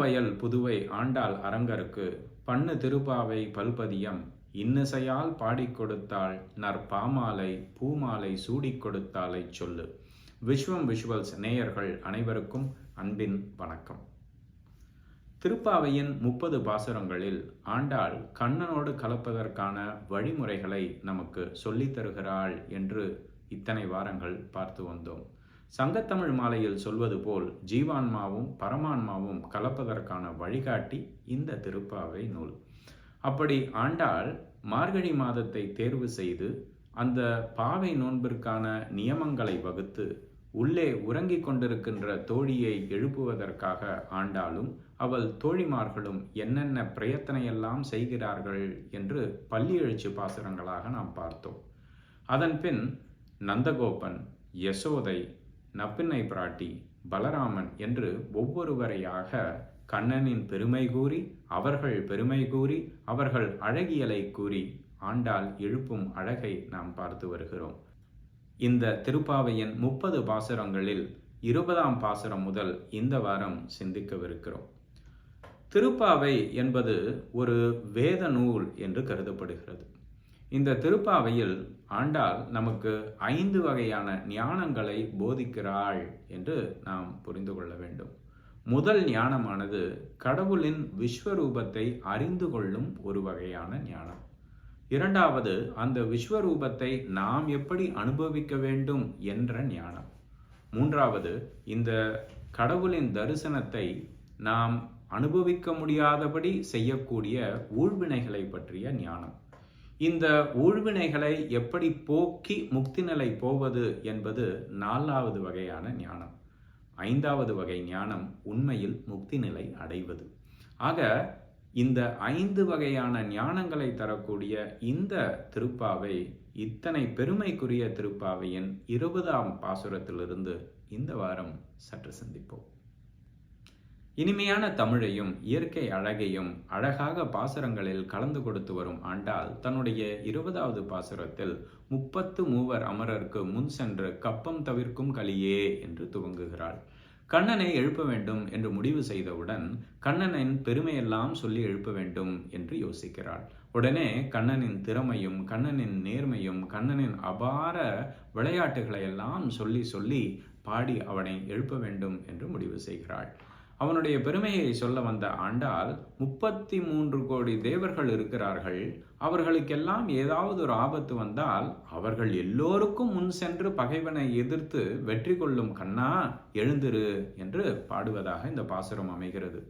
சின்னவயல் புதுவை ஆண்டாள் அரங்கருக்கு பண்ணு திருப்பாவை பல்பதியம் இன்னிசையால் பாடிக் கொடுத்தாள் நற்பாமாலை பூமாலை சூடிக் கொடுத்தாலை சொல்லு. விஸ்வம் விஷுவல்ஸ் நேயர்கள் அனைவருக்கும் அன்பின் வணக்கம். திருப்பாவையின் முப்பது பாசுரங்களில் ஆண்டாள் கண்ணனோடு கலப்பதற்கான வழிமுறைகளை நமக்கு சொல்லித் தருகிறாள் என்று இத்தனை வாரங்கள் பார்த்து வந்தோம். சங்கத்தமிழ் மாலையில் சொல்வது போல் ஜீவான்மாவும் பரமான்மாவும் கலப்பதற்கான வழிகாட்டி இந்த திருப்பாவை நூல். அப்படி ஆண்டாள் மார்கழி மாதத்தை தேர்வு செய்து அந்த பாவை நோன்பிற்கான நியமங்களை வகுத்து உள்ளே உறங்கிக் கொண்டிருக்கின்ற தோழியை எழுப்புவதற்காக ஆண்டாலும் அவள் தோழிமார்களும் என்னென்ன பிரயத்தனையெல்லாம் செய்கிறார்கள் என்று பள்ளி எழுச்சி பாசுரங்களாக நாம் பார்த்தோம். அதன் பின் நந்தகோபன் யசோதை நப்பின்னை பிராட்டி பலராமன் என்று ஒவ்வொருவரையாக கண்ணனின் பெருமை கூறி அவர்கள் பெருமை கூறி அவர்கள் அழகியலை கூறி ஆண்டால் எழுப்பும் அழகை நாம் பார்த்து வருகிறோம். இந்த திருப்பாவையின் முப்பது பாசுரங்களில் இருபதாம் பாசுரம் முதல் இந்த வாரம் சிந்திக்கவிருக்கிறோம். திருப்பாவை என்பது ஒரு வேத நூல் என்று கருதப்படுகிறது. இந்த திருப்பாவையில் ஆண்டாள் நமக்கு ஐந்து வகையான ஞானங்களை போதிக்கிறாள் என்று நாம் புரிந்து கொள்ள வேண்டும். முதல் ஞானமானது கடவுளின் விஸ்வரூபத்தை அறிந்து கொள்ளும் ஒரு வகையான ஞானம். இரண்டாவது அந்த விஸ்வரூபத்தை நாம் எப்படி அனுபவிக்க வேண்டும் என்ற ஞானம். மூன்றாவது இந்த கடவுளின் தரிசனத்தை நாம் அனுபவிக்க முடியாதபடி செய்யக்கூடிய ஊழ்வினைகளை பற்றிய ஞானம். இந்த ஊழ்வினைகளை எப்படி போக்கி முக்தி நிலை போவது என்பது நாலாவது வகையான ஞானம். ஐந்தாவது வகை ஞானம் உண்மையில் முக்தி நிலை அடைவது. ஆக இந்த ஐந்து வகையான ஞானங்களை தரக்கூடிய இந்த திருப்பாவை இத்தனை பெருமைக்குரிய திருப்பாவையின் இருபதாம் பாசுரத்திலிருந்து இந்த வாரம் சற்று சிந்திப்போம். இனிமையான தமிழையும் இயற்கை அழகையும் அழகாக பாசுரங்களில் கலந்து கொடுத்து வரும் ஆண்டாள் தன்னுடைய இருபதாவது பாசுரத்தில் முப்பத்து மூவர் அமரருக்கு முன் சென்று கப்பம் தவிர்க்கும் கலியே என்று துவங்குகிறாள். கண்ணனை எழுப்ப வேண்டும் என்று முடிவு செய்தவுடன் கண்ணனின் பெருமையெல்லாம் சொல்லி எழுப்ப வேண்டும் என்று யோசிக்கிறாள். உடனே கண்ணனின் திறமையும் கண்ணனின் நேர்மையும் கண்ணனின் அபார விளையாட்டுகளை எல்லாம் சொல்லி சொல்லி பாடி அவனை எழுப்ப வேண்டும் என்று முடிவு செய்கிறாள். அவனுடைய பெருமையை சொல்ல வந்த ஆண்டால் முப்பத்தி மூன்று கோடி தேவர்கள் இருக்கிறார்கள். அவர்களுக்கெல்லாம் ஏதாவது ஒரு ஆபத்து வந்தால் அவர்கள் எல்லோருக்கும் முன் சென்று பகைவனை எதிர்த்து வெற்றி கொள்ளும் கண்ணா எழுந்திரு என்று பாடுவதாக இந்த பாசுரம் அமைகிறது.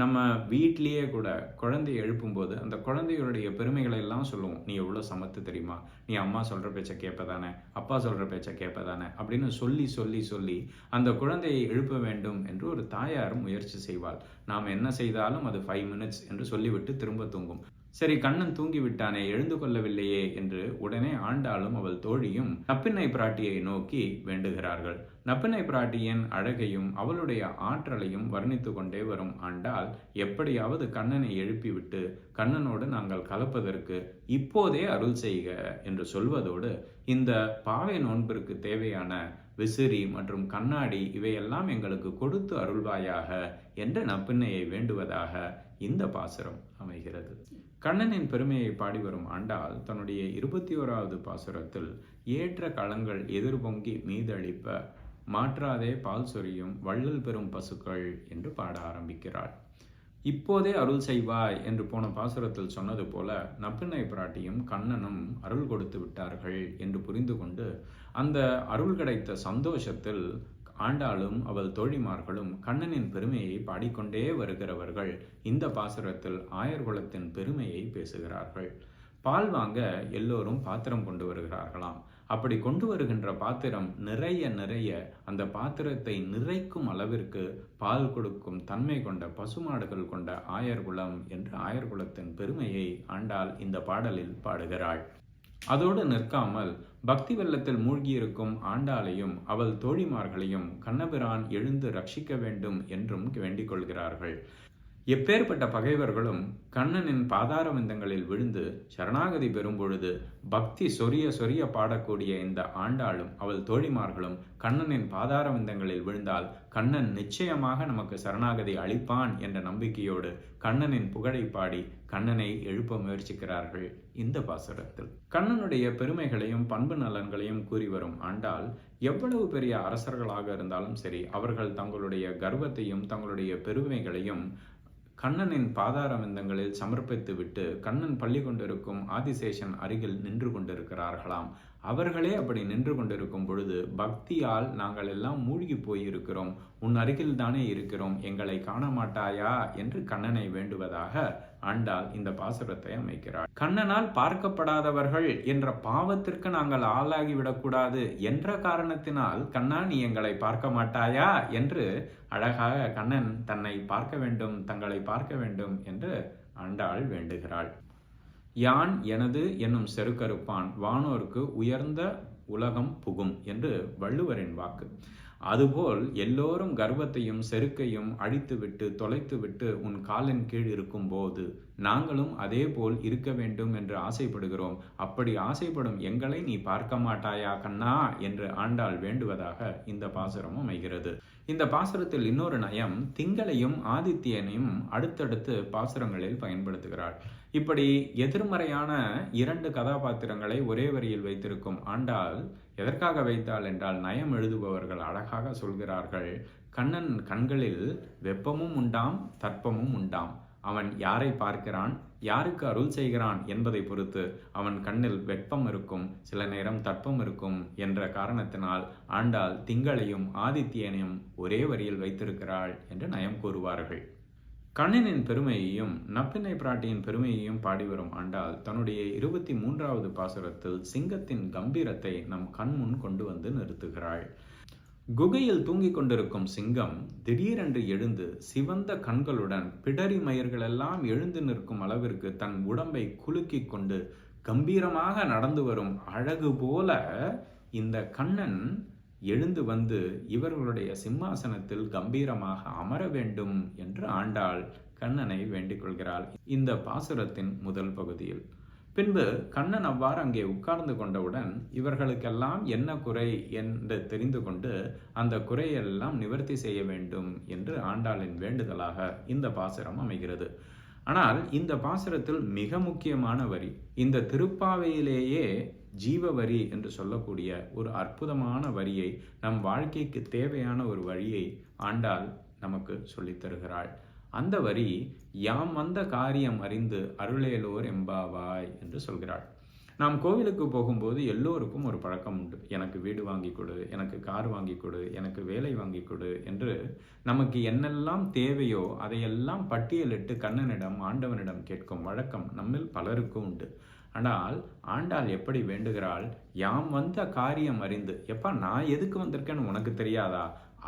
நம்ம வீட்லேயே கூட குழந்தையை எழுப்பும்போது அந்த குழந்தைகளுடைய பெருமைகளை எல்லாம் சொல்லுவோம். நீ எவ்வளோ சமத்து தெரியுமா? நீ அம்மா சொல்கிற பேச்சை கேட்பதானே அப்பா சொல்கிற பேச்சை கேட்பதானே அப்படின்னு சொல்லி சொல்லி சொல்லி அந்த குழந்தையை எழுப்ப வேண்டும் என்று ஒரு தாயார் முயற்சி செய்வாள். நாம் என்ன செய்தாலும் அது ஃபைவ் மினிட்ஸ் என்று சொல்லிவிட்டு திரும்ப தூங்கும். சரி கண்ணன் தூங்கி விட்டானே எழுந்து கொள்ளவில்லையே என்று உடனே ஆண்டாளும் அவள் தோழியும் நப்பின்னை பிராட்டியை நோக்கி வேண்டுகிறார்கள். நப்பினை பிராட்டியின் அழகையும் அவளுடைய ஆற்றலையும் வர்ணித்து கொண்டே வரும் ஆண்டாள் எப்படியாவது கண்ணனை எழுப்பிவிட்டு கண்ணனோடு நாங்கள் கலப்பதற்கு இப்போதே அருள் செய்க என்று சொல்வதோடு இந்த பாவை நோன்பிற்கு தேவையான விசிறி மற்றும் கண்ணாடி இவையெல்லாம் எங்களுக்கு கொடுத்து அருள்வாயாக என்று நப்பின்னையை வேண்டுவதாக இந்த பாசுரம். அமைகிறது கண்ணனின் பெருமையை பாடி வரும் ஆண்டால் தன்னுடைய இருபத்தி ஓராவது பாசுரத்தில் ஏற்ற களங்கள் எதிர்பொங்கி மீதளிப்ப மாற்றாதே பால் சொரியும் வள்ளல் பெறும் பசுக்கள் என்று பாட ஆரம்பிக்கிறாள். இப்போதே அருள் செய்வாய் என்று போன பாசுரத்தில் சொன்னது போல நப்பிண்ணை பிராட்டியும் கண்ணனும் அருள் கொடுத்து விட்டார்கள் என்று புரிந்து கொண்டு அந்த அருள் கிடைத்த சந்தோஷத்தில் ஆண்டாளும் அவள் தோழிமார்களும் கண்ணனின் பெருமையை பாடிக்கொண்டே வருகிறவர்கள் இந்த பாசுரத்தில் ஆயர்குலத்தின் பெருமையை பேசுகிறார்கள். பால் வாங்க எல்லோரும் பாத்திரம் கொண்டு வருகிறார்களாம். அப்படி கொண்டு வருகின்ற பாத்திரம் நிறைய நிறைய அந்த பாத்திரத்தை நிறைக்கும் அளவிற்கு பால் கொடுக்கும் தன்மை கொண்ட பசுமாடுகள் கொண்ட ஆயர்குலம் என்று ஆயர்குலத்தின் பெருமையை ஆண்டாள் இந்த பாடலில் பாடுகிறாள். அதோடு நிற்காமல் பக்தி வெள்ளத்தில் மூழ்கியிருக்கும் ஆண்டாளையும் அவள் தோழிமார்களையும் கண்ணபிரான் எழுந்து ரட்சிக்க வேண்டும் என்றும் வேண்டிக் கொள்கிறார்கள். எப்பேற்பட்ட பகைவர்களும் கண்ணனின் பாதாரவிந்தங்களில் விழுந்து சரணாகதி பெறும்பொழுது பக்தி சொரிய சொரிய பாடக்கூடிய இந்த ஆண்டாளும் அவள் தோழிமார்களும் கண்ணனின் பாதாரவிந்தங்களில் விழுந்தால் கண்ணன் நிச்சயமாக நமக்கு சரணாகதி அளிப்பான் என்ற நம்பிக்கையோடு கண்ணனின் புகழை பாடி கண்ணனை எழுப்ப முயற்சிக்கிறார்கள் இந்த பாசுரத்தில். கண்ணனுடைய பெருமைகளையும் பண்பு நலன்களையும் கூறி வரும் ஆண்டாள் எவ்வளவு பெரிய அரசர்களாக இருந்தாலும் சரி அவர்கள் தங்களுடைய கர்வத்தையும் தங்களுடைய பெருமைகளையும் கண்ணனின் பாதாரவிந்தங்களில் சமர்ப்பித்துவிட்டு கண்ணன் பள்ளி கொண்டிருக்கும் ஆதிசேஷன் அருகில் நின்று கொண்டிருக்கிறார்களாம். அவர்களே அப்படி நின்று கொண்டிருக்கும் பொழுது பக்தியால் நாங்கள் எல்லாம் மூழ்கி போயிருக்கிறோம். உன் அருகில் தானே இருக்கிறோம். எங்களை காண மாட்டாயா என்று கண்ணனை வேண்டுவதாக ஆண்டாள் இந்த பாசுரத்தை அமைக்கிறாள். கண்ணனால் பார்க்கப்படாதவர்கள் என்ற பாவத்திற்கு நாங்கள் ஆளாகிவிடக்கூடாது என்ற காரணத்தினால் கண்ணா நீ எங்களை பார்க்க மாட்டாயா என்று அழகாக கண்ணன் தன்னை பார்க்க வேண்டும் தங்களை பார்க்க வேண்டும் என்று ஆண்டாள் வேண்டுகிறாள். யான் எனது என்னும் செருக்கருப்பான் வானோருக்கு உயர்ந்த உலகம் புகும் என்று வள்ளுவரின் வாக்கு. அதுபோல் எல்லோரும் கர்வத்தையும் செருக்கையும் அழித்துவிட்டு தொலைத்துவிட்டு உன் காலின் கீழ் இருக்கும்போது நாங்களும் அதே போல் இருக்க வேண்டும் என்று ஆசைப்படுகிறோம். அப்படி ஆசைப்படும் எங்களை நீ பார்க்க மாட்டாயா கண்ணா? என்று ஆண்டாள் வேண்டுவதாக இந்த பாசுரம் அமைகிறது. இந்த பாசுரத்தில் இன்னொரு நயம் திங்களையும் ஆதித்யனையும் அடுத்தடுத்து பாசுரங்களில் பயன்படுத்துகிறாள். இப்படி எதிர்மறையான இரண்டு கதாபாத்திரங்களை ஒரே வரியில் வைத்திருக்கும் ஆண்டாள் எதற்காக வைத்தாள் என்றால் நயம் எழுதுபவர்கள் அழகாக சொல்கிறார்கள். கண்ணன் கண்களில் வெப்பமும் உண்டாம் தர்ப்பமும் உண்டாம். அவன் யாரை பார்க்கிறான்? யாருக்கு அருள் செய்கிறான் என்பதை பொறுத்து அவன் கண்ணில் வெப்பம் இருக்கும் சில நேரம் தட்பம் இருக்கும் என்ற காரணத்தினால் ஆண்டாள் திங்களையும் ஆதித்யனையும் ஒரே வரியில் வைத்திருக்கிறாள் என்று நயம் கூறுவார்கள். கண்ணனின் பெருமையையும் நப்பினை பிராட்டியின் பெருமையையும் பாடி வரும் ஆண்டாள் தன்னுடைய இருபத்தி மூன்றாவது பாசுரத்தில் சிங்கத்தின் கம்பீரத்தை நம் கண்முன் கொண்டு வந்து நிறுத்துகிறாள். குகையில் தூங்கிக் கொண்டிருக்கும் சிங்கம் திடீரென்று எழுந்து சிவந்த கண்களுடன் பிடரி மயிர்களெல்லாம் எழுந்து நிற்கும் அளவிற்கு தன் உடம்பை குலுக்கி கொண்டு கம்பீரமாக நடந்து வரும் அழகு போல இந்த கண்ணன் எழுந்து வந்து இவர்களுடைய சிம்மாசனத்தில் கம்பீரமாக அமர வேண்டும் என்று ஆண்டாள் கண்ணனை வேண்டிக் கொள்கிறாள் இந்த பாசுரத்தின் முதல் பகுதியில். பின்பு கண்ணன் அவ்வாறு அங்கே உட்கார்ந்து கொண்டவுடன் இவர்களுக்கெல்லாம் என்ன குறை என்று தெரிந்து கொண்டு அந்த குறையெல்லாம் நிவர்த்தி செய்ய வேண்டும் என்று ஆண்டாளின் வேண்டுதலாக இந்த பாசுரம் அமைகிறது. ஆனால் இந்த பாசுரத்தில் மிக முக்கியமான வரி இந்த திருப்பாவையிலேயே ஜீவ வரி என்று சொல்லக்கூடிய ஒரு அற்புதமான வரியை நம் வாழ்க்கைக்கு தேவையான ஒரு வழியை ஆண்டாள் நமக்கு சொல்லித்தருகிறாள் அந்த வரி யாம் வந்த காரியம் அறிந்து அருளேலோர் எம்பாவாய் என்று சொல்கிறாள். நாம் கோவிலுக்கு போகும்போது எல்லோருக்கும் ஒரு பழக்கம் உண்டு. எனக்கு வீடு வாங்கி கொடு எனக்கு கார் வாங்கி கொடு எனக்கு வேலை வாங்கி கொடு என்று நமக்கு என்னெல்லாம் தேவையோ அதையெல்லாம் பட்டியலிட்டு கண்ணனிடம் ஆண்டவனிடம் கேட்கும் வழக்கம் நம்மில் பலருக்கும் உண்டு. ஆனால் ஆண்டாள் எப்படி வேண்டுகிறாள்? யாம் வந்த காரியம் அறிந்து எப்பா நான் எதுக்கு வந்திருக்கேன்னு உனக்கு தெரியாதா?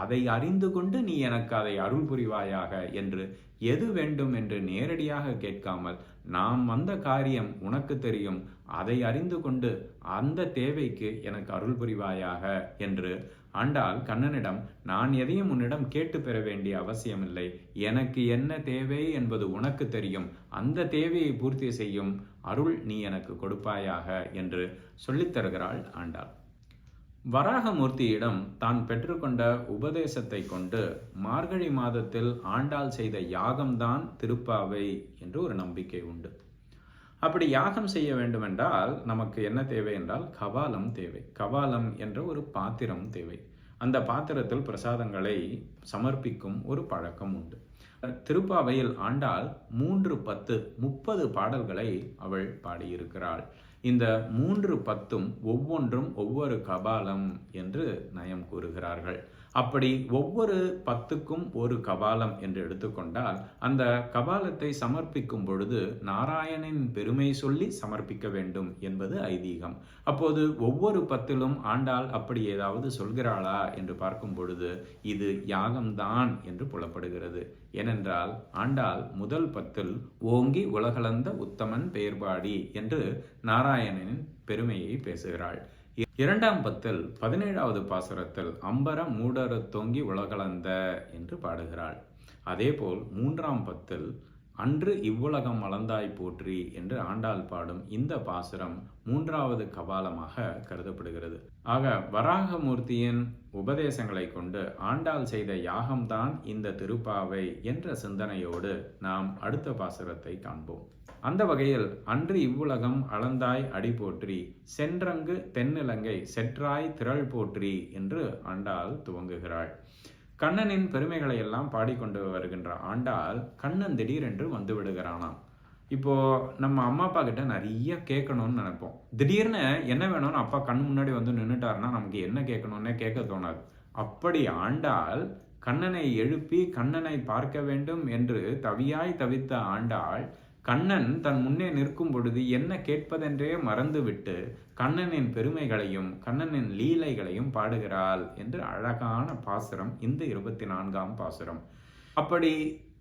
அதை அறிந்து கொண்டு நீ எனக்கு அதை அருள் புரிவாயாக? என்று எது வேண்டும்? என்று நேரடியாக கேட்காமல் நாம் வந்த காரியம் உனக்கு தெரியும். அதை அறிந்து கொண்டு அந்த தேவைக்கு எனக்கு அருள் புரிவாயாக? என்று ஆண்டாள் கண்ணனிடம் நான் எதையும் உன்னிடம் கேட்டு பெற வேண்டிய அவசியமில்லை. எனக்கு என்ன தேவை என்பது உனக்கு தெரியும். அந்த தேவையை பூர்த்தி செய்யும். அருள் நீ எனக்கு கொடுப்பாயாக என்று சொல்லித்தருகிறாள் ஆண்டாள். வராகமூர்த்தியிடம் தான் பெற்றுக்கொண்ட உபதேசத்தை கொண்டு மார்கழி மாதத்தில் ஆண்டாள் செய்த யாகம்தான் திருப்பாவை என்று ஒரு நம்பிக்கை உண்டு. அப்படி யாகம் செய்ய வேண்டுமென்றால் நமக்கு என்ன தேவை என்றால் கவாலம் தேவை. கவாலம் என்ற ஒரு பாத்திரம் தேவை. அந்த பாத்திரத்தில் பிரசாதங்களை சமர்ப்பிக்கும் ஒரு பழக்கம் உண்டு. திருப்பாவையில் ஆண்டாள் மூன்று பத்து முப்பது பாடல்களை அவள் பாடியிருக்கிறாள். இந்த மூன்று பத்தும் ஒவ்வொன்றும் ஒவ்வொரு கபாலம் என்று நயம் கூறுகிறார்கள். அப்படி ஒவ்வொரு பத்துக்கும் ஒரு கபாலம் என்று எடுத்துக்கொண்டால் அந்த கபாலத்தை சமர்ப்பிக்கும் பொழுது நாராயணின் பெருமை சொல்லி சமர்ப்பிக்க வேண்டும் என்பது ஐதீகம். அப்போது ஒவ்வொரு பத்திலும் ஆண்டாள் அப்படி ஏதாவது சொல்கிறாளா என்று பார்க்கும் பொழுது இது யாகம்தான் என்று புலப்படுகிறது. ஏனென்றால் ஆண்டாள் முதல் பத்தில் ஓங்கி உலகளந்த உத்தமன் பெயர்பாடி என்று நாராயணனின் பெருமையை பேசுகிறாள். இரண்டாம் பத்தில் பதினேழாவது பாசுரத்தில் அம்பர மூடரு தொங்கி உலகளந்த என்று பாடுகிறாள். அதேபோல் மூன்றாம் பத்தில் அன்று இவ்வுலகம் மலர்ந்தாய் போற்றி என்று ஆண்டாள் பாடும் இந்த பாசுரம் மூன்றாவது கபாலமாக கருதப்படுகிறது. ஆக வராகமூர்த்தியின் உபதேசங்களை கொண்டு ஆண்டாள் செய்த யாகம்தான் இந்த திருப்பாவை என்ற சிந்தனையோடு நாம் அடுத்த பாசுரத்தை காண்போம். அந்த வகையில் அன்று இவ்வுலகம் அளந்தாய் அடி போற்றி சென்றங்கு தென்னிலங்கை செற்றாய் திரள் போற்றி என்று ஆண்டாள் துவங்குகிறாள். கண்ணனின் பெருமைகளை எல்லாம் பாடிக்கொண்டு வருகின்ற ஆண்டாள் கண்ணன் திடீரென்று வந்து விடுகிறானாம். இப்போ நம்ம அம்மா அப்பா கிட்ட நிறைய கேட்கணும்னு நினைப்போம். திடீர்னு என்ன வேணும்னு அப்பா கண் முன்னாடி வந்து நின்றுட்டாருன்னா நமக்கு என்ன கேட்கணும்னே கேட்க தோணாது. அப்படி ஆண்டால் கண்ணனை எழுப்பி கண்ணனை பார்க்க வேண்டும் என்று தவியாய் தவித்த ஆண்டாள் கண்ணன் தன் முன்னே நிற்கும் பொழுது என்ன கேட்பதென்றே மறந்துவிட்டு கண்ணனின் பெருமைகளையும் கண்ணனின் லீலைகளையும் பாடுகிறாள் என்று அழகான பாசுரம் இந்த இருபத்தி நான்காம் பாசுரம். அப்படி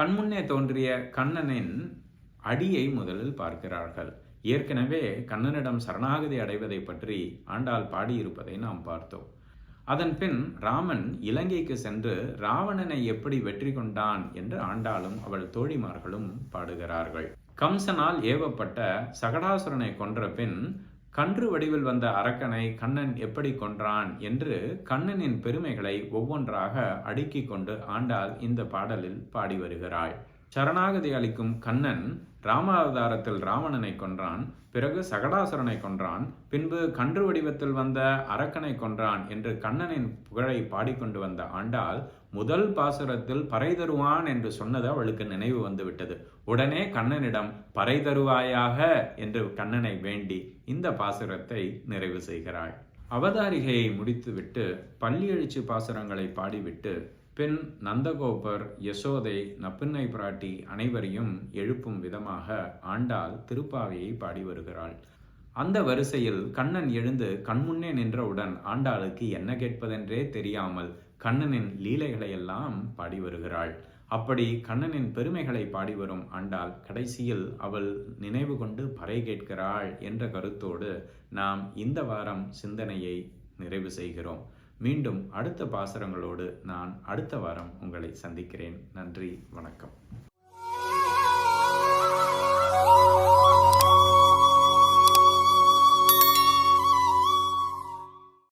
கண்முன்னே தோன்றிய கண்ணனின் அடியை முதலில் பார்க்கிறார்கள். ஏற்கனவே கண்ணனிடம் சரணாகதி அடைவதை பற்றி ஆண்டாள் பாடியிருப்பதை நாம் பார்த்தோம். அதன் பின் ராமன் இலங்கைக்கு சென்று ராவணனை எப்படி வெற்றி கொண்டான் என்று ஆண்டாளும் அவள் தோழிமார்களும் பாடுகிறார்கள். கம்சனால் ஏவப்பட்ட சகடாசுரனை கொன்ற பின் கன்று வடிவில் வந்த அரக்கனை கண்ணன் எப்படி கொன்றான் என்று கண்ணனின் பெருமைகளை ஒவ்வொன்றாக அடுக்கிக் கொண்டு ஆண்டாள் இந்த பாடலில் பாடி வருகிறாள். சரணாகதி அளிக்கும் கண்ணன் ராமாவதாரத்தில் ராவணனை கொன்றான் பிறகு சகடாசுரனை கொன்றான் பின்பு கன்று வடிவத்தில் வந்த அரக்கனை கொன்றான் என்று கண்ணனின் புகழை பாடிக்கொண்டு வந்த ஆண்டாள் முதல் பாசுரத்தில் பறை தருவான் என்று சொன்னது அவளுக்கு நினைவு வந்துவிட்டது. உடனே கண்ணனிடம் பறை தருவாயாக? என்று கண்ணனை வேண்டி இந்த பாசுரத்தை நிறைவு செய்கிறாள். அவதாரிகையை முடித்துவிட்டு பள்ளி எழுச்சி பாசுரங்களை பாடிவிட்டு பின் நந்தகோபர் யசோதை நப்பின்னை பிராட்டி அனைவரையும் எழுப்பும் விதமாக ஆண்டாள் திருப்பாவையை பாடி வருகிறாள். அந்த வரிசையில் கண்ணன் எழுந்து கண்முன்னே நின்றவுடன் ஆண்டாளுக்கு என்ன கேட்பதென்றே தெரியாமல் கண்ணனின் லீலைகளையெல்லாம் பாடி வருகிறாள். அப்படி கண்ணனின் பெருமைகளை பாடி வரும் ஆண்டாள் கடைசியில் அவள் நினைவு கொண்டு பறை கேட்கிறாள் என்ற கருத்தோடு நாம் இந்த வாரம் சிந்தனையை நிறைவு செய்கிறோம். மீண்டும் அடுத்த பாசுரங்களோடு நான் அடுத்த வாரம் உங்களை சந்திக்கிறேன். நன்றி வணக்கம்.